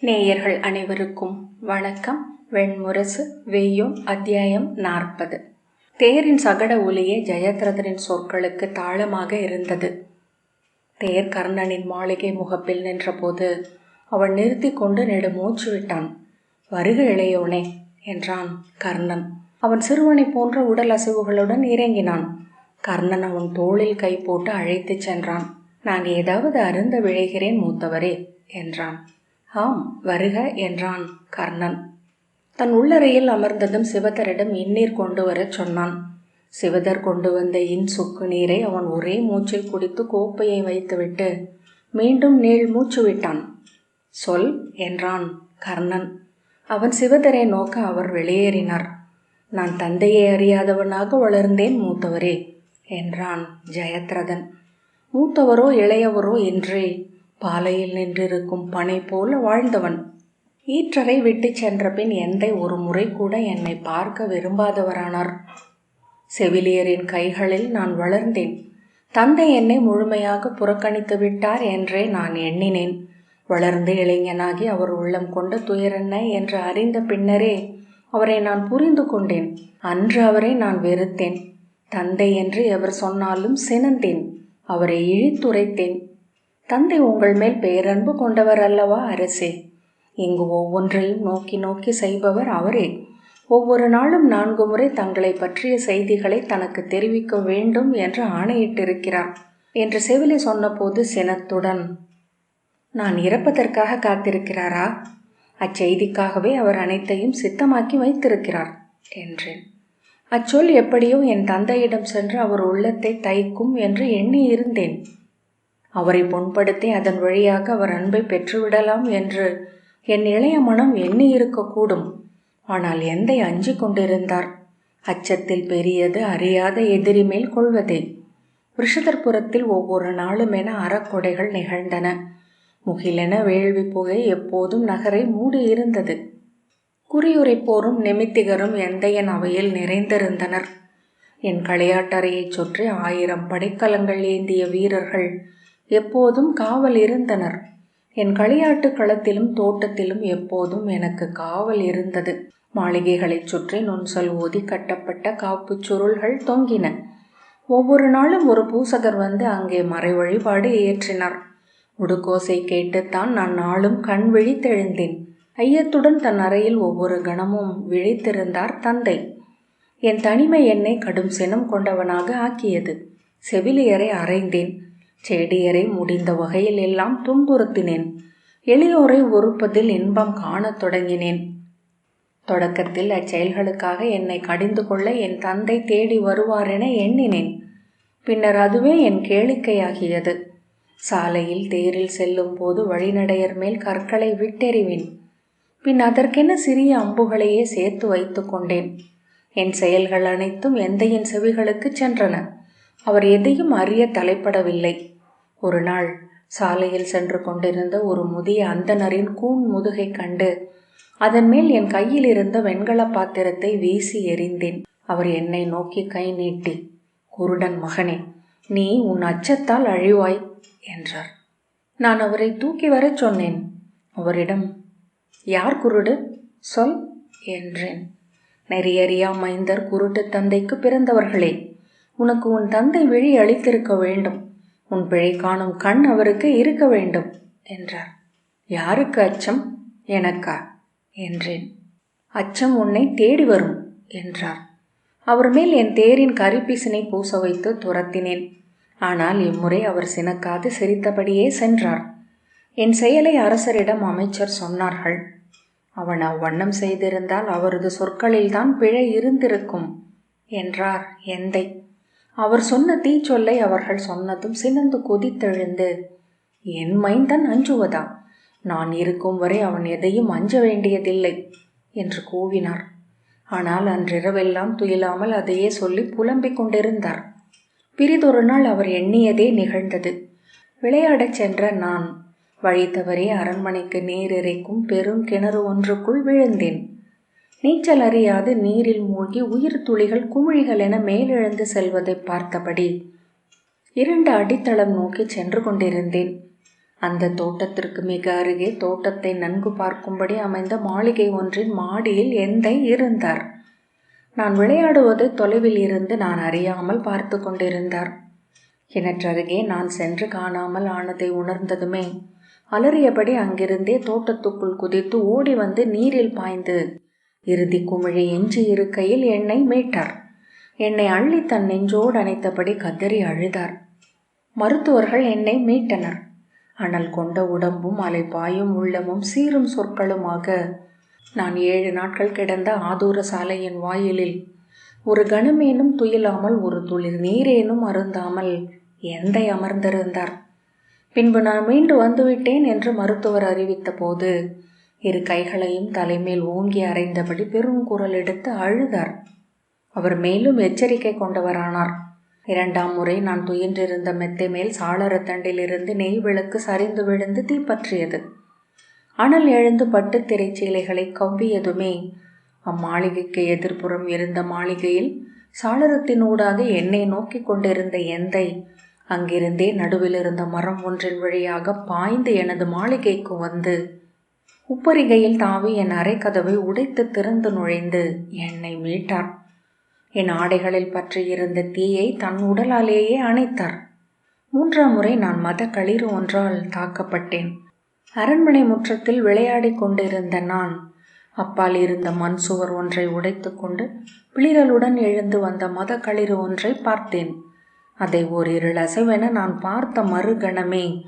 நேயர்கள் அனைவருக்கும் வணக்கம். வெண்முரசு வெய்யும் அத்தியாயம் நாற்பது. தேரின் சகட ஒலியே ஜெயத்ரதனின் சொற்களுக்கு தாளமாக இருந்தது. தேர் கர்ணனின் மாளிகை முகப்பில் நின்றபோது அவன் நிறுத்தி கொண்டு நெடு மூச்சு விட்டான். வருக இளையோனே என்றான் கர்ணன். அவன் சிறுவனை போன்ற உடல் அசைவுகளுடன் இறங்கினான். கர்ணன் அவன் தோளில் கை போட்டு அழைத்துச் சென்றான். நான் ஏதாவது அருந்த விழைகிறேன் மூத்தவரே என்றான். ஆம் வருக என்றான் கர்ணன். தன் உள்ளறையில் அமர்ந்ததும் சிவதரிடம் இந்நீர் கொண்டு வரச் சொன்னான். சிவதர் கொண்டு வந்த இன் சுக்கு நீரை அவன் ஒரே மூச்சில் குடித்து கோப்பையை வைத்துவிட்டு மீண்டும் நீள் மூச்சு விட்டான். சொல் என்றான் கர்ணன். அவன் சிவதரை நோக்க அவர் வெளியேறினார். நான் தந்தையை அறியாதவனாக வளர்ந்தேன் மூத்தவரே என்றான் ஜெயத்ரதன். மூத்தவரோ இளையவரோ என்றே பாலையில் நின்றிருக்கும் பனை போல வாழ்ந்தவன். ஈற்றரை விட்டு சென்ற பின் எந்தை ஒரு முறை கூட என்னை பார்க்க விரும்பாதவரானார். செவிலியரின் கைகளில் நான் வளர்ந்தேன். தந்தை என்னை முழுமையாக புறக்கணித்து விட்டார் என்றே நான் எண்ணினேன். வளர்ந்து இளைஞனாகி அவர் உள்ளம் கொண்ட துயரென்ன என்று அறிந்த பின்னரே அவரை நான் புரிந்து கொண்டேன். அன்று அவரை நான் வெறுத்தேன். தந்தை என்று எவர் சொன்னாலும் சினந்தேன். அவரை இழித்துரைத்தேன். தந்தை உங்கள் மேல் பேரன்பு கொண்டவர் அல்லவா அரசே? இங்கு ஒவ்வொன்றையும் நோக்கி நோக்கி செய்பவர் அவரே. ஒவ்வொரு நாளும் நான்கு முறை தங்களை பற்றிய செய்திகளை தனக்கு தெரிவிக்க வேண்டும் என்று ஆணையிட்டிருக்கிறார் என்று செவிலி சொன்னபோது சினத்துடன் நான் இறப்பதற்காக காத்திருக்கிறாரா? அச்செய்திக்காகவே அவர் அனைத்தையும் சித்தமாக்கி வைத்திருக்கிறார் என்றேன். அச்சொல் எப்படியோ என் தந்தையிடம் சென்று அவர் உள்ளத்தை தைக்கும் என்று எண்ணி இருந்தேன் அவரை புண்படுத்தி அதன் வழியாக அவர் அன்பை பெற்றுவிடலாம் என்று என் இளைய மனம் எண்ணி இருக்கக்கூடும் ஆனால் எந்தை அஞ்சி கொண்டிருந்தார்? அச்சத்தில் பெரியது அறியாத எதிரி மேல் கொள்வதே. விஷதற்புறத்தில் ஒவ்வொரு நாளும் என அறக்கொடைகள் நிகழ்ந்தன. முகிலென வேள்வி புகை எப்போதும் நகரை மூடி இருந்தது குறியுரைப்போரும் நிமித்திகரும் எந்தையன் அவையில் நிறைந்திருந்தனர். என் களியாட்டறையைச் சுற்றி ஆயிரம் படைக்கலங்கள் ஏந்திய வீரர்கள் எப்போதும் காவல் இருந்தனர். என் களியாட்டு களத்திலும் தோட்டத்திலும் எப்போதும் எனக்கு காவல் இருந்தது. மாளிகைகளைச் சுற்றி நுண்சல் ஊதி கட்டப்பட்ட காப்பு சுருள்கள் தொங்கின. ஒவ்வொரு நாளும் ஒரு பூசகர் வந்து அங்கே மறை வழிபாடு ஏற்றினார் உடுக்கோசை கேட்டுத்தான் நான் நாளும் கண் விழித்தெழுந்தேன். ஐயத்துடன் தன் அறையில் ஒவ்வொரு கணமும் விழித்திருந்தார் தந்தை. என் தனிமை என்னை கடும் சினம் கொண்டவனாக ஆக்கியது. செவிலியரை அறைந்தேன். செடியரை முடிந்த வகையில் எல்லாம் துன்புறுத்தினேன். எளியோரை ஒறுப்பதில் இன்பம் காணத் தொடங்கினேன். தொடக்கத்தில் அச்செயல்களுக்காக என்னை கடிந்து கொள்ள என் தந்தை தேடி வருவார் என எண்ணினேன். பின்னர் அதுவே என் கேளிக்கையாகியது. சாலையில் தேரில் செல்லும் போது வழிநடையர் மேல் கற்களை விட்டெறிவேன். பின் அதற்கென சிறிய அம்புகளையே சேர்த்து வைத்து கொண்டேன். என் செயல்கள் அனைத்தும் எந்தையின் செவிகளுக்கு சென்றன. அவர் எதையும் அறிய தலைப்படவில்லை. ஒரு நாள் சாலையில் சென்று கொண்டிருந்த ஒரு முதிய அந்தனரின் கூன் முதுகை கண்டு அதன் மேல் என் கையில் இருந்த வெண்கல பாத்திரத்தை வீசி எறிந்தேன். அவர் என்னை நோக்கி கை நீட்டி குருடன் மகனே நீ உன் அச்சத்தால் அழிவாய் என்றார். நான் அவரை தூக்கி வரச் சொன்னேன். அவரிடம் யார் குருடு? சொல் என்றேன். நெறியறியா மைந்தர் குருட்டு தந்தைக்கு பிறந்தவர்களே உனக்கு உன் தந்தை விழி அளித்திருக்க வேண்டும். உன் பிழை காணும் கண் அவருக்கு இருக்க வேண்டும் என்றார். யாருக்கு அச்சம்? எனக்கா? என்றேன். அச்சம் உன்னை தேடி வரும் என்றார். அவர் மேல் என் தேரின் கரிப்பிசினை பூச வைத்து துரத்தினேன். ஆனால் இம்முறை அவர் சினக்காது சிரித்தபடியே சென்றார். என் செயலை அரசரிடம் அமைச்சர் சொன்னார்கள். அவன் அவ்வண்ணம் செய்திருந்தால் அவரது சொற்களில்தான் பிழை இருந்திருக்கும் என்றார் எந்தை. அவர் சொன்ன தீச்சொல்லை அவர்கள் சொன்னதும் சினந்து கொதித்தெழுந்து என் மைந்தன் அஞ்சுவதா? நான் இருக்கும் வரை அவன் எதையும் அஞ்ச வேண்டியதில்லை என்று கூவினார். ஆனால் அன்றிரவெல்லாம் துயிலாமல் அதையே சொல்லி புலம்பிக் கொண்டிருந்தார். பிரிதொரு நாள் அவர் எண்ணியதே நிகழ்ந்தது. விளையாடச் சென்ற நான் வழித்தவரே அரண்மனைக்கு நீர் இறைக்கும் பெரும் கிணறு ஒன்றுக்குள் விழுந்தேன். நீச்சல் அறியாது நீரில் மூழ்கி உயிர் துளிகள் குமிழிகள் என மேலெழுந்து செல்வதை பார்த்தபடி இரண்டு அடித்தளம் நோக்கி சென்று கொண்டிருந்தேன். அந்த தோட்டத்திற்கு மிக அருகே தோட்டத்தை நன்கு பார்க்கும்படி அமைந்த மாளிகை ஒன்றின் மாடியில் எந்தை இருந்தார். நான் விளையாடுவது தொலைவில் இருந்து நான் அறியாமல் பார்த்து கொண்டிருந்தார். கிணற்றருகே நான் சென்று காணாமல் ஆனதை உணர்ந்ததுமே. அலறியபடி அங்கிருந்தே தோட்டத்துக்குள் குதித்து ஓடி வந்து நீரில் பாய்ந்து இறுதி குமிழி எஞ்சி இருக்கையில் என்னை மீட்டார். என்னை அள்ளி தன் நெஞ்சோடு அணைத்தபடி கதறி அழுதார். மருத்துவர்கள் என்னை மீட்டனர். அனல் கொண்ட உடம்பும் அலைப்பாயும் உள்ளமும் சீரும் சொற்களுமாக நான் ஏழு நாட்கள் கிடந்த ஆதூர சாலையின் வாயிலில் ஒரு கணமேனும் துயிலாமல் ஒரு துளிர் நீரேனும் அருந்தாமல் எந்தை அமர்ந்திருந்தார். பின்பு நான் மீண்டு வந்துவிட்டேன் என்று மருத்துவர் அறிவித்த போது இரு கைகளையும் தலைமேல் ஓங்கி அறைந்தபடி பெரும் குரல் எடுத்து அழுதார். அவர் மேலும் எச்சரிக்கை கொண்டவரானார். இரண்டாம் முறை நான் துயின்றிருந்த மெத்தை மேல் சாளரத்தண்டிலிருந்து நெய் விளக்கு சரிந்து விழுந்து தீப்பற்றியது. அனல் எழுந்து பட்டு திரைச்சீலைகளை கவ்வியதுமே அம்மாளிகைக்கு எதிர்ப்புறம் இருந்த மாளிகையில் சாளரத்தினூடாக என்னை நோக்கி கொண்டிருந்த எந்தை அங்கிருந்தே நடுவில் இருந்த மரம் ஒன்றின் வழியாக பாய்ந்து எனது மாளிகைக்கு வந்து உப்பரிகையில் தாவி என் அறைக்கதவை உடைத்து திறந்து நுழைந்து என்னை மீட்டார். என் ஆடைகளில் பற்றியிருந்த தீயை தன் உடலாலேயே அணைத்தார். மூன்றாம் முறை நான் மத களிறு ஒன்றால் தாக்கப்பட்டேன். அரண்மனை முற்றத்தில் விளையாடிக் கொண்டிருந்த நான் அப்பால் இருந்த மண் சுவர் ஒன்றை உடைத்து கொண்டு பிளிரலுடன் எழுந்து வந்த மத களிறு ஒன்றை பார்த்தேன். அதை ஓரிரு அசைவென நான் பார்த்த மறுகணமே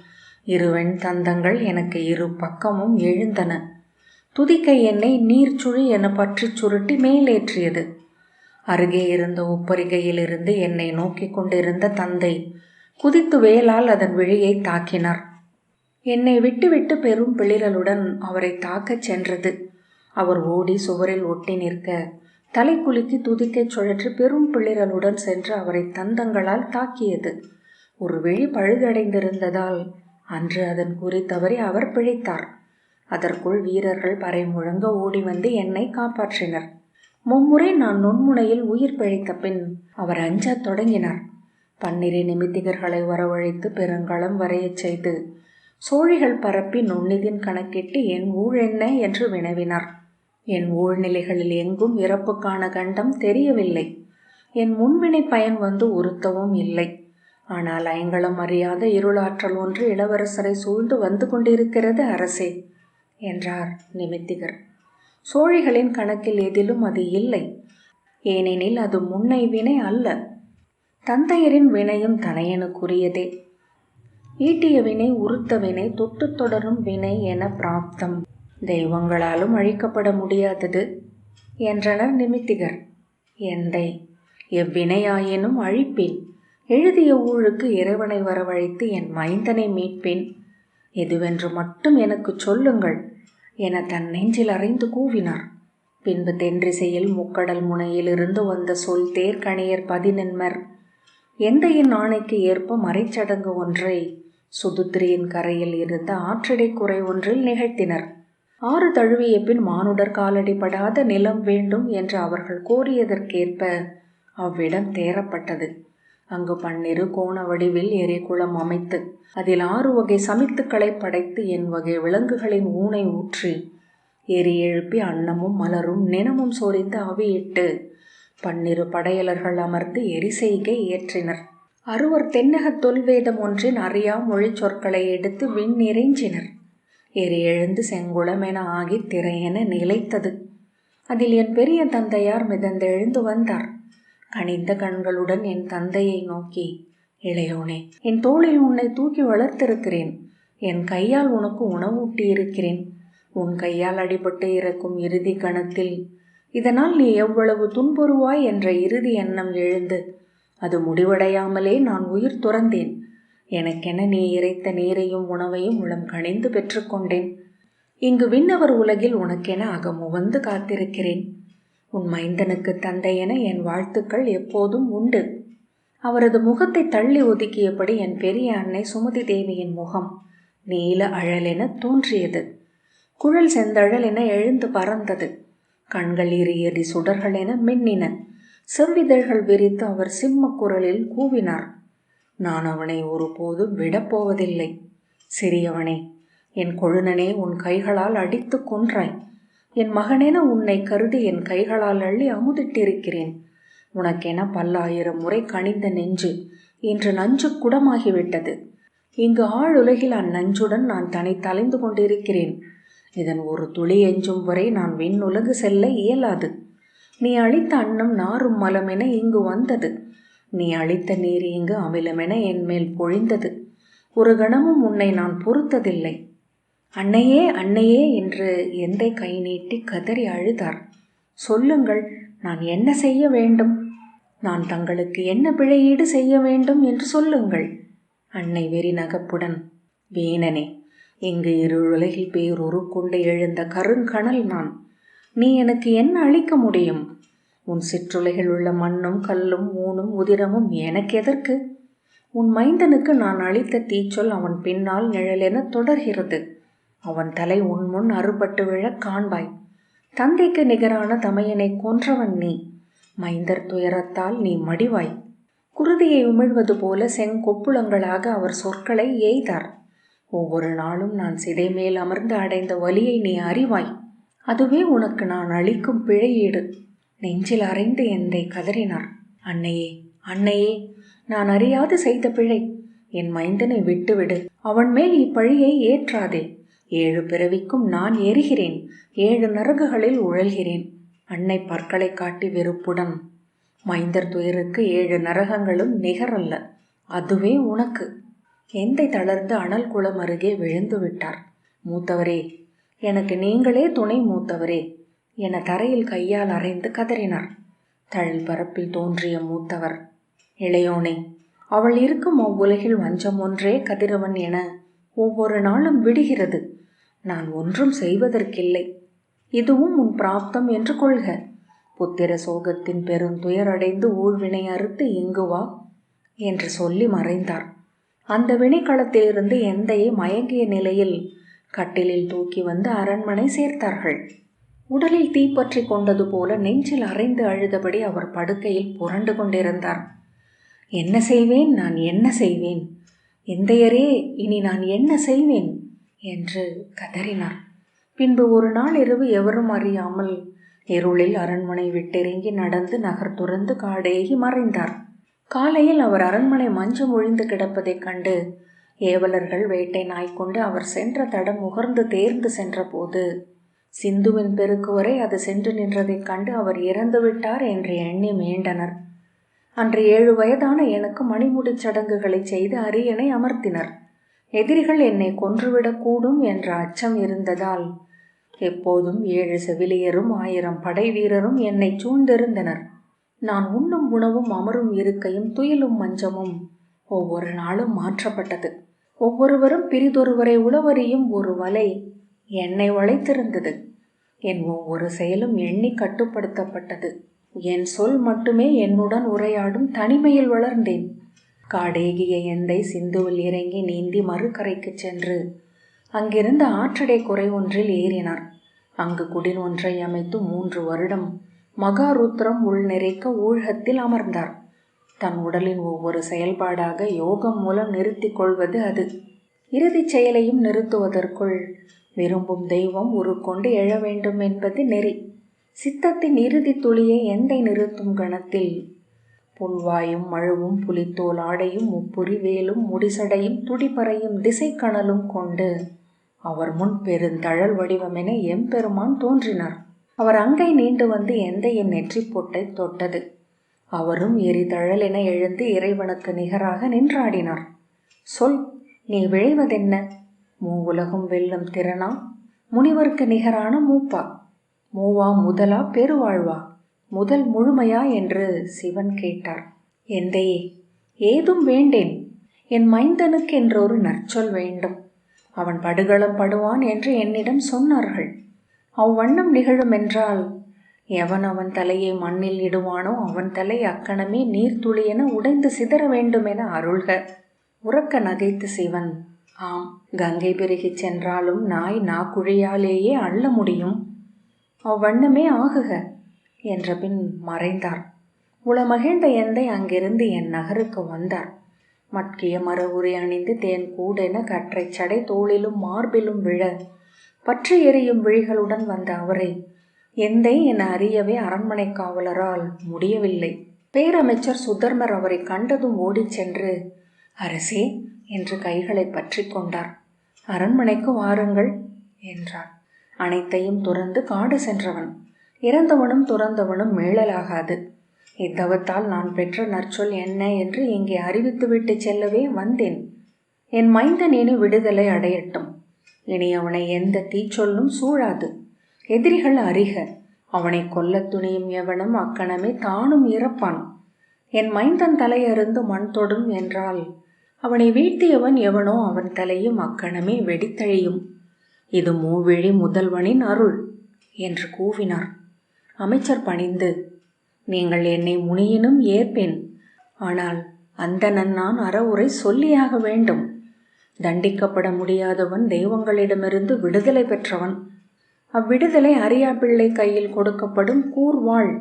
இருவெண் தந்தங்கள் எனக்கு இரு பக்கமும் எழுந்தன. துதிக்கை என்னை நீர்ச்சுழி என பற்றி சுருட்டி மேலேற்றியது. அருகே இருந்த உப்பரிகையிலிருந்து என்னை நோக்கி கொண்டிருந்த தந்தை குதித்து வேலால் அதன் விழியை தாக்கினார். என்னை விட்டுவிட்டு பெரும் பிளிரலுடன் அவரை தாக்கச் சென்றது. அவர் ஓடி சுவரில் ஒட்டி நிற்க தலை குலுக்கி துதிக்கை சுழற்றி பெரும் பிளிரலுடன் சென்று அவரை தந்தங்களால் தாக்கியது. ஒரு விழி பழுதடைந்திருந்ததால் அன்று அதன் குறி தவறி அவர் பிழைத்தார். அதற்குள் வீரர்கள் பறை முழங்க ஓடி வந்து என்னை காப்பாற்றினர். மும்முறை நான் நுண்முனையில் உயிர் பிழைத்த பின் அவர் அஞ்சத் தொடங்கினார். பன்னிரு நிமித்திகர்களை வரவழைத்து பெருங்களம் வரையச் செய்து சோழிகள் பரப்பி நுண்ணிதின் கணக்கிட்டு என் ஊழ் என்ன என்று வினவினார். என் ஊழ்நிலைகளில் எங்கும் இறப்புக்கான கண்டம் தெரியவில்லை. என் முன்வினை பயன் வந்து உறுத்தவும் இல்லை. ஆனால் ஐங்களம் அறியாத இருளாற்றல் ஒன்று இளவரசரை சூழ்ந்து வந்து கொண்டிருக்கிறது அரசே என்றார் நிமித்திகர். சோழிகளின் கணக்கில் எதிலும் அது இல்லை. ஏனெனில் அது முன்னை வினை அல்ல. தந்தையரின் வினையும் தனையனுக்குரியதே. ஈட்டிய வினை உறுத்த வினை தொட்டு தொடரும் வினை என பிராப்தம். தெய்வங்களாலும் அழிக்கப்பட முடியாதது என்றனர் நிமித்திகர். எந்தை? எவ்வினையாயினும் அழிப்பேன். எழுதிய ஊழுக்கு இறைவனை வரவழைத்து என் மைந்தனை மீட்பேன். எதுவென்று மட்டும் எனக்கு சொல்லுங்கள் என தன் நெஞ்சில் அறைந்து கூவினார். பின்பு தென்றிசையில் முக்கடல் முனையிலிருந்து வந்த சொல் தேர்கணியர் பதினென்மர். எந்தையின் ஆணைக்கு ஏற்ப மறைச்சடங்கு ஒன்றை? சுதுத்திரியின் கரையில் இருந்த ஆற்றடை குறை ஒன்றில் நிகழ்த்தினர். ஆறு தழுவிய பின் மானுடர் காலடிபடாத நிலம் வேண்டும் என்று அவர்கள் கோரியதற்கேற்ப அவ்விடம் தேரப்பட்டது அங்கு பன்னிரு கோண வடிவில் எரிகுளம் அமைத்து அதில் ஆறு வகை சமித்துக்களை படைத்து என் வகை விலங்குகளின் ஊனை ஊற்றி எரி எழுப்பி அன்னமும் மலரும் நினமும் சொரிந்து அவியிட்டு பன்னிரு படையலர்கள் அமர்ந்து எரிசெய்கை ஏற்றினர். அறுவர் தென்னக தொல்வேதம் ஒன்றின் அறியா மொழி சொற்களை எடுத்து விண் நிறைஞ்சினர். எரி எழுந்து செங்குளமென ஆகி திரையென நிலைத்தது. அதில் என் பெரிய தந்தையார் மிதந்தெழுந்து வந்தார். கனிந்த கண்களுடன் என் தந்தையை நோக்கி இளையோனே என் தோளில் உன்னை தூக்கி வளர்த்திருக்கிறேன். என் கையால் உனக்கு உணவூட்டி இருக்கிறேன் உன் கையால் அடிபட்டு இறக்கும் இறுதி கணத்தில். இதனால் நீ எவ்வளவு துன்புறுவாய் என்ற இறுதி எண்ணம் எழுந்து அது முடிவடையாமலே நான் உயிர் துறந்தேன். எனக்கென நீ இறைத்த நீரையும் உணவையும் உளம் கணிந்து பெற்றுக்கொண்டேன். இங்கு விண்ணவர் உலகில் உனக்கென அகமுவந்து காத்திருக்கிறேன். உன் மைந்தனுக்கு தந்தையென என் வாழ்த்துக்கள் எப்போதும் உண்டு. அவரது முகத்தை தள்ளி ஒதுக்கியபடி என் பெரிய அன்னை சுமதி தேவியின் முகம் நீல அழலென தோன்றியது. குழல் செந்தழல் என எழுந்து பறந்தது. கண்கள் எரி எரி சுடர்கள் என மின்னின. செவ்விதழ்கள் விரித்து அவர் சிம்ம குரலில் கூவினார். நான் அவனை ஒருபோதும் விடப்போவதில்லை சிறியவனே என் கொழுனனே உன் கைகளால் அடித்து கொன்றாய். என் மகனென உன்னை கருதி என் கைகளால் அள்ளி அமுதிட்டிருக்கிறேன். உனக்கென பல்லாயிரம் முறை கனிந்த நெஞ்சு இன்று நஞ்சு குடமாகிவிட்டது. இங்கு ஆளுலகில் அந்நஞ்சுடன் நான் தனி தலைந்து கொண்டிருக்கிறேன். இதன் ஒரு துளி எஞ்சும் வரை நான் விண்ணுலகு செல்ல இயலாது. நீ அளித்த அன்னம் நாரும் மலமென இங்கு வந்தது. நீ அளித்த நீர் இங்கு அமிலமென என் மேல் பொழிந்தது. ஒரு கணமும் உன்னை நான் பொறுத்ததில்லை. அன்னையே அன்னையே என்று எந்தை கை நீட்டி கதறி அழுதார். சொல்லுங்கள் நான் என்ன செய்ய வேண்டும்? நான் தங்களுக்கு என்ன பிழையீடு செய்ய வேண்டும் என்று சொல்லுங்கள் அன்னை வெறி நகப்புடன். வீணனே இங்கு இரு உலகில் பேரொரு கொண்டு எழுந்த கருங்கணல் நான். நீ எனக்கு என்ன அளிக்க முடியும்? உன் சிற்றுலைகள் உள்ள மண்ணும் கல்லும் ஊனும் உதிரமும் எனக்கு எதற்கு? உன் மைந்தனுக்கு நான் அளித்த தீச்சொல் அவன் பின்னால் நிழலென தொடர்கிறது. அவன் தலை உன் முன் அறுபட்டு விழக் காண்பாய். தந்தைக்கு நிகரான தமையனை கொன்றவன் நீ. மைந்தர் துயரத்தால் நீ மடிவாய். குருதியை உமிழ்வது போல செங்கொப்புளங்களாக அவர் சொற்களை எய்தார். ஒவ்வொரு நாளும் நான் சிதை மேல் அமர்ந்து அடைந்த வலியை நீ அறிவாய். அதுவே உனக்கு நான் அளிக்கும் பிழையீடு. நெஞ்சில் அறைந்து என்னை கதறினார். அன்னையே அன்னையே நான் அறியாது செய்த பிழை. என் மைந்தனை விட்டுவிடு. அவன் மேல் இப்பழியை ஏற்றாதே. ஏழு பிறவிக்கும் நான் எரிகிறேன் ஏழு நரகுகளில் உழல்கிறேன். அன்னை பற்களை காட்டி வெறுப்புடன் மைந்தர் துயருக்கு ஏழு நரகங்களும் நிகரல்ல. அதுவே உனக்கு. எந்தை தளர்ந்து அனல் குளம் அருகே விழுந்து விட்டார். மூத்தவரே எனக்கு நீங்களே துணை மூத்தவரே என தரையில் கையால் அரைந்து கதறினார். தழில் பரப்பில் தோன்றிய மூத்தவர் இளையோனே அவள் இருக்கும் அவ்வுலகில் வஞ்சம் ஒன்றே கதிரவன் என ஒவ்வொரு நாளும் விடுகிறது. நான் ஒன்றும் செய்வதற்கில்லை. இதுவும் உன் பிராப்தம் என்று கொள்க. புத்திர சோகத்தின் பெரும் துயரடைந்து ஊழ்வினை அறுத்து இங்கு வா என்று சொல்லி மறைந்தார். அந்த வினைக்களத்திலிருந்து எந்தையை மயங்கிய நிலையில் கட்டிலில் தூக்கி வந்து அரண்மனை சேர்த்தார்கள். உடலில் தீப்பற்றி கொண்டது போல நெஞ்சில் அரைந்து அழுதபடி அவர் படுக்கையில் புரண்டு கொண்டிருந்தார். என்ன செய்வேன்? நான் என்ன செய்வேன்? எந்தையரே இனி நான் என்ன செய்வேன்? என்று கதறினார். பின்பு ஒரு நாள் இரவு எவரும் அறியாமல் இருளில் அரண்மனை விட்டிறங்கி நடந்து நகர் துறந்து காடேகி மறைந்தார். காலையில் அவர் அரண்மனை மஞ்சம் ஒழிந்து கிடப்பதைக் கண்டு ஏவலர்கள் வேட்டை நாய் கொண்டு அவர் சென்ற தடம் முகர்ந்து தேர்ந்து சென்றபோது சிந்துவின் பெருக்கு வரை அது சென்று நின்றதைக் கண்டு அவர் இறந்து விட்டார் என்று எண்ணி மீண்டனர். அன்று ஏழு வயதான எனக்கு மணிமுடிச் சடங்குகளை செய்து அரியணை அமர்த்தினர். எதிரிகள் என்னை கொன்றுவிடக்கூடும் என்ற அச்சம் இருந்ததால் எப்போதும் ஏழு செவிலியரும் ஆயிரம் படை வீரரும் என்னை சூழ்ந்திருந்தனர். நான் உண்ணும் உணவும் அமரும் இருக்கையும் துயிலும் மஞ்சமும் ஒவ்வொரு நாளும் மாற்றப்பட்டது. ஒவ்வொருவரும் பிரிதொருவரை உளவறியும் ஒரு வலை என்னை வளைத்திருந்தது. என் ஒவ்வொரு செயலும் எண்ணி கட்டுப்படுத்தப்பட்டது. என் சொல் மட்டுமே என்னுடன் உரையாடும் தனிமையில் வளர்ந்தேன். காடேகிய எந்தை சிந்துவில் இறங்கி நீந்தி மறுக்கரைக்கு சென்று அங்கிருந்த ஆற்றடை குறை ஒன்றில் ஏறினார். அங்கு குடில் ஒன்றை அமைத்து மூன்று வருடம் மகாருத்ரம் உள் நிறைக்க ஊழகத்தில் அமர்ந்தார். தன் உடலின் ஒவ்வொரு செயல்பாடாக யோகம் மூலம் நிறுத்திக் கொள்வது அது. இறுதிச் செயலையும் நிறுத்துவதற்குள் விரும்பும் தெய்வம் உருக்கொண்டு எழ வேண்டும் என்பது நெறி. சித்தத்தின் இறுதி துளியை எந்தை நிறுத்தும் கணத்தில்? புல்வாயும் மழுவும் புலித்தோல் ஆடையும் முப்புரி வேலும் முடிசடையும் துடிப்பறையும் திசைக்கணலும் கொண்டு அவர் முன் பெருந்தழல் வடிவமென எம்பெருமான் தோன்றினார். அவர் அங்கை நீண்டு வந்து எந்தையின் நெற்றி பொட்டை தொட்டது. அவரும் எரிதழல் என எழுந்து இறைவனுக்கு நிகராக நின்றாடினார். சொல் நீ விழைவதென்ன? மூ உலகம் வெல்லும் திறனா? முனிவருக்கு நிகரான மூப்பா? மூவா முதலா பெருவாழ்வா? முதல் முழுமையா என்று சிவன் கேட்டார். எந்தையே ஏதும் வேண்டேன். என் மைந்தனுக்கு என்றொரு நற்சொல் வேண்டும். அவன் படுகளம் படுவான் என்று என்னிடம் சொன்னார்கள். அவ்வண்ணம் நிகழும் என்றால் எவன் அவன் தலையை மண்ணில் இடுவானோ அவன் தலை அக்கணமே நீர்த்துளி என உடைந்து சிதற வேண்டும் என அருள்க. உறக்க நகைத்து சிவன் ஆம் கங்கை பெருகிச் சென்றாலும் நாய் நாக்குழியாலேயே அள்ள முடியும். அவ்வண்ணமே ஆகுக என்ற பின் மறைந்தார். உளமகிழ்ந்த எந்தை அங்கிருந்து என் நகருக்கு வந்தார். மட்கிய மர உரை அணிந்து தேன் கூடென கற்றை சடை தோளிலும் மார்பிலும் விழ பற்றி எரியும் விழிகளுடன் வந்த அவரை எந்தை என அறியவே அரண்மனை காவலரால் முடியவில்லை. பேரமைச்சர் சுதர்மர் அவரை கண்டதும் ஓடிச் சென்று அரசே என்று கைகளை பற்றி கொண்டார். அரண்மனைக்கு வாருங்கள் என்றார். அனைத்தையும் துறந்து காடு சென்றவன். இறந்தவனும் துறந்தவனும் மீளலாகாது. இத்தவத்தால் நான் பெற்ற நற்சொல் என்ன என்று இங்கே அறிவித்துவிட்டு செல்லவே வந்தேன். என் மைந்தன் இனி விடுதலை அடையட்டும். இனி அவனை எந்த தீச்சொல்லும் சூழாது. எதிரிகள் அறிக அவனை கொல்ல துணியும் எவனும் அக்கணமே தானும் இறப்பான். என் மைந்தன் தலையருந்து மண் தொடும் என்றால் அவனை வீழ்த்தியவன் எவனோ அவன் தலையும் அக்கணமே வெடித்தழியும். இது மூவிழி முதல்வனின் அருள் என்று கூவினார். அமைச்சர் பணிந்து நீங்கள் என்னை முனியினும் ஏற்பேன். ஆனால் அந்த நான் அறவுரை சொல்லியாக வேண்டும். தண்டிக்கப்பட முடியாதவன் தெய்வங்களிடமிருந்து விடுதலை பெற்றவன். அவ்விடுதலை அரியாப்பிள்ளை கையில் கொடுக்கப்படும் கூர்வாள்.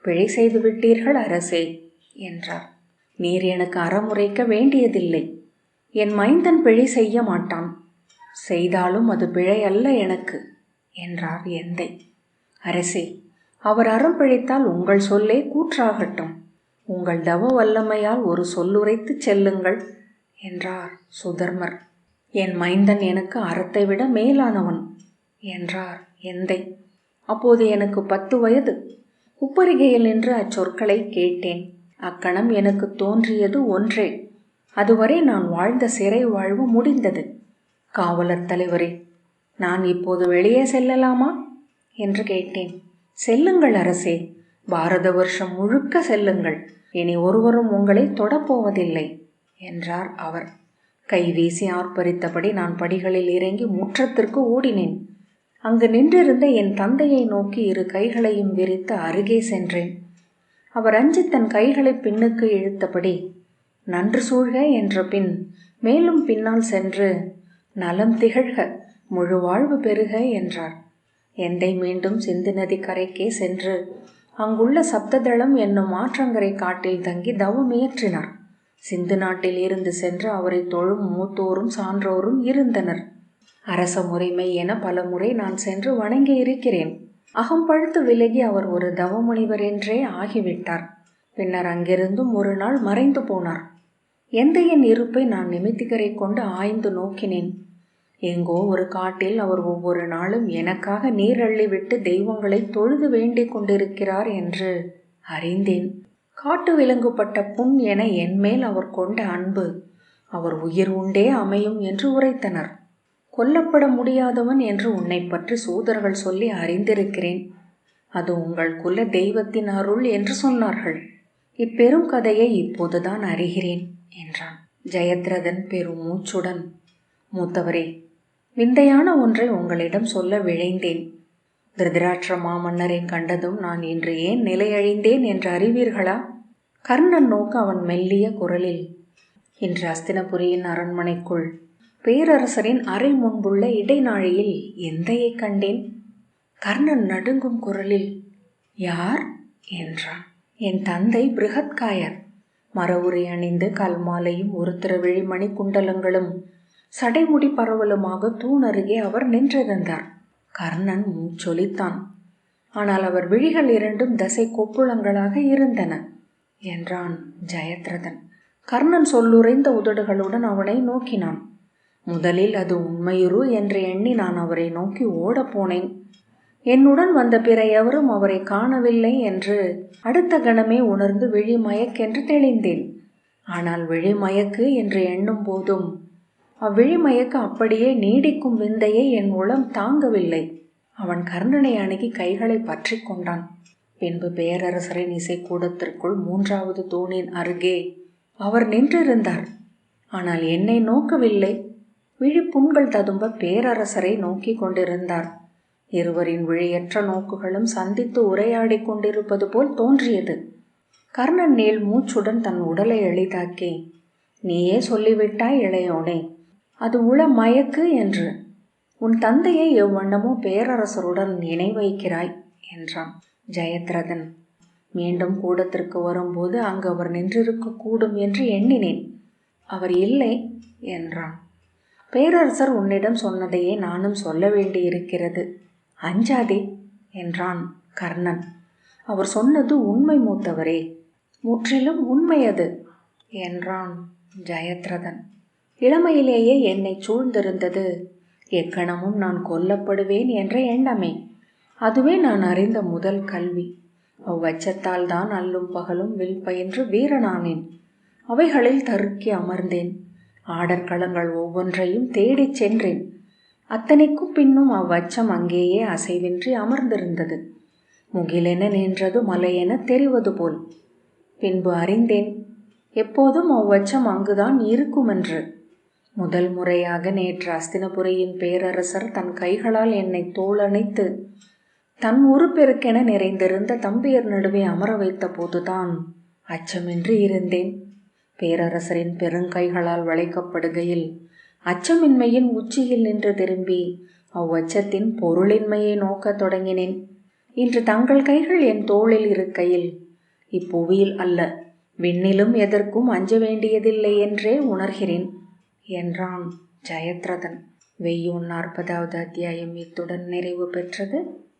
பிழை செய்து விட்டீர்கள் அரசே என்றார். நீர் எனக்கு அறமுறைக்க வேண்டியதில்லை. என் மைந்தன் பிழை செய்ய மாட்டான். செய்தாலும் அது பிழை அல்ல எனக்கு என்றார் எந்தை. அரசே அவர் அறம் பிழைத்தால் உங்கள் சொல்லே கூற்றாகட்டும். உங்கள் தவ வல்லமையால் ஒரு சொல்லுரைத்து செல்லுங்கள் என்றார் சுதர்மர். என் மைந்தன் எனக்கு அறத்தை விட மேலானவன் என்றார் எந்தை. அப்போது எனக்கு பத்து வயது. உப்பரிகையில் நின்று அச்சொற்களை கேட்டேன். அக்கணம் எனக்கு தோன்றியது ஒன்றே. அதுவரை நான் வாழ்ந்த சிறை வாழ்வு முடிந்தது. காவலர் தலைவரே நான் இப்போது வெளியே செல்லலாமா? என்று கேட்டேன். செல்லுங்கள் அரசே பாரத வருஷம் முழுக்க செல்லுங்கள். இனி ஒருவரும் உங்களை தொடப்போவதில்லை என்றார் அவர். கை வீசி ஆர்ப்பரித்தபடி நான் படிகளில் இறங்கி முற்றத்திற்கு ஓடினேன். அங்கு நின்றிருந்த என் தந்தையை நோக்கி இரு கைகளையும் விரித்து அருகே சென்றேன். அவர் அஞ்சி தன் கைகளை பின்னுக்கு இழுத்தபடி நன்று சூழ்க என்ற பின் மேலும் பின்னால் சென்று நலம் திகழ்க முழு வாழ்வு பெறுக என்றார். எந்தை மீண்டும் சிந்து நதி கரைக்கே சென்று அங்குள்ள சப்ததளம் என்னும் ஆற்றங்கரை காட்டில் தங்கி தவமியற்றினார் சிந்து நாட்டில் இருந்து சென்று அவரை தொழும் மூத்தோரும் சான்றோரும் இருந்தனர். அரச முறைமை என பல முறை நான் சென்று வணங்கி இருக்கிறேன். அகம்பழுத்து விலகி அவர் ஒரு தவமுனிவர் என்றே ஆகிவிட்டார். பின்னர் அங்கிருந்தும் ஒரு நாள் மறைந்து போனார். எந்தையின் இருப்பை நான் நிமித்திகரை கொண்டு ஆய்ந்து நோக்கினேன்? எங்கோ ஒரு காட்டில் அவர் ஒவ்வொரு நாளும் எனக்காக நீரள்ளி விட்டு தெய்வங்களை தொழுது வேண்டிக் கொண்டிருக்கிறார் என்று அறிந்தேன். காட்டு விலங்குப்பட்ட புண் என என்மேல் அவர் கொண்ட அன்பு அவர் உயிர் உண்டே அமையும் என்று உரைத்தனர். கொல்லப்பட முடியாதவன் என்று உன்னை பற்றி சூதர்கள் சொல்லி அறிந்திருக்கிறேன். அது உங்கள் குல தெய்வத்தின் அருள் என்று சொன்னார்கள். இப்பெரும் கதையை இப்போதுதான் அறிகிறேன். என்றான். ஜெயத்ரதன் பெரும் மூச்சுடன் மூத்தவரே விந்தையான ஒன்றை உங்களிடம் சொல்ல விழைந்தேன். திருதராட்ச மாமன்னரை கண்டதும் நான் இன்று ஏன் நிலையழிந்தேன் என்று அறிவீர்களா? கர்ணன் நோக்க அவன் மெல்லிய குரலில் இன்று அஸ்தினபுரியின் அரண்மனைக்குள் பேரரசரின் அறை முன்புள்ள இடைநாழியில் எந்தையை கண்டேன். கர்ணன் நடுங்கும் குரலில் யார்? என்றான். என் தந்தை பிருகத்காயர். மரவுரை அணிந்து கல்மாலையும் ஒருத்தர விழிமணி குண்டலங்களும் சடைமுடி பரவலுமாக தூண் அருகே அவர் நின்றிருந்தார் கர்ணன் மூச்சொலித்தான். ஆனால் அவர் விழிகள் இரண்டும் தசை கொப்புளங்களாக இருந்தன என்றான் ஜெயத்ரதன். கர்ணன் சொல்லுரைந்த உதடுகளுடன் அவனை நோக்கினான். முதலில் அது உண்மையுறு என்று எண்ணி நான் அவரை நோக்கி ஓடப்போனேன் என்னுடன் வந்த பிற எவரும் அவரை காணவில்லை என்று அடுத்த கணமே உணர்ந்து விழிமயக்கென்று தெளிந்தேன். ஆனால் விழிமயக்கு என்று எண்ணும் போதும் அவ்விழிமயக்கு அப்படியே நீடிக்கும் விந்தையை என் உளம் தாங்கவில்லை. அவன் கர்ணனை அணுகி கைகளை பற்றி கொண்டான். பின்பு பேரரசரின் இசைக்கூடத்திற்குள் மூன்றாவது தூணின் அருகே அவர் நின்றிருந்தார். ஆனால் என்னை நோக்கவில்லை. விழிப்புண்கள் ததும்ப பேரரசரை நோக்கி கொண்டிருந்தார். இருவரின் விழியற்ற நோக்குகளும் சந்தித்து உரையாடி கொண்டிருப்பது போல் தோன்றியது. கர்ணன் நேல் மூச்சுடன் தன் உடலை எளிதாக்கி நீயே சொல்லிவிட்டாய் இளையோனே அது உள மயக்கு என்று. உன் தந்தையை எவ்வண்ணமோ பேரரசருடன் இணை வைக்கிறாய் என்றான் ஜெயத்ரதன். மீண்டும் கூடத்திற்கு வரும்போது அங்கு அவர் நின்றிருக்க கூடும் என்று எண்ணினேன். அவர் இல்லை என்றான். பேரரசர் உன்னிடம் சொன்னதையே நானும் சொல்ல வேண்டியிருக்கிறது. அஞ்சாதே என்றான் கர்ணன். அவர் சொன்னது உண்மை மூத்தவரே முற்றிலும் உண்மை அது என்றான் ஜெயத்ரதன். இளமையிலேயே என்னை சூழ்ந்திருந்தது. எக்கணமும் நான் கொல்லப்படுவேன் என்ற எண்ணமே. அதுவே நான் அறிந்த முதல் கல்வி. அவ்வச்சத்தால் தான் அல்லும் பகலும் வில் பயின்று வீரனானேன். அவைகளில் தருக்கி அமர்ந்தேன். ஆடற்களங்கள் ஒவ்வொன்றையும் தேடிச் சென்றேன். அத்தனைக்கும் பின்னும் அவ்வச்சம் அங்கேயே அசைவின்றி அமர்ந்திருந்தது. முகிலென நின்றது மலையென தெரிவது போல். பின்பு அறிந்தேன் எப்போதும் அவ்வச்சம் அங்குதான் இருக்குமென்று. முதல் முறையாக நேற்று அஸ்தினபுரியின் பேரரசர் தன் கைகளால் என்னை தோளணைத்து தன் உருப்பெருக்கென நிறைந்திருந்த தம்பியர் நடுவே அமர வைத்த போதுதான் அச்சமின்றி இருந்தேன். பேரரசரின் பெருங்கைகளால் வளைக்கப்படுகையில் அச்சமின்மையின் உச்சியில் நின்று திரும்பி அவ்வச்சத்தின் பொருளின்மையை நோக்கத் தொடங்கினேன். இன்று தங்கள் கைகள் என் தோளில் இருக்கையில் இப்புவியில் அல்ல விண்ணிலும் எதற்கும் அஞ்ச வேண்டியதில்லை என்றே உணர்கிறேன் என்றான் ஜெயத்ரதன். வெய்யோன் நாற்பதாவது அத்தியாயம் இத்துடன் நிறைவு பெற்றது.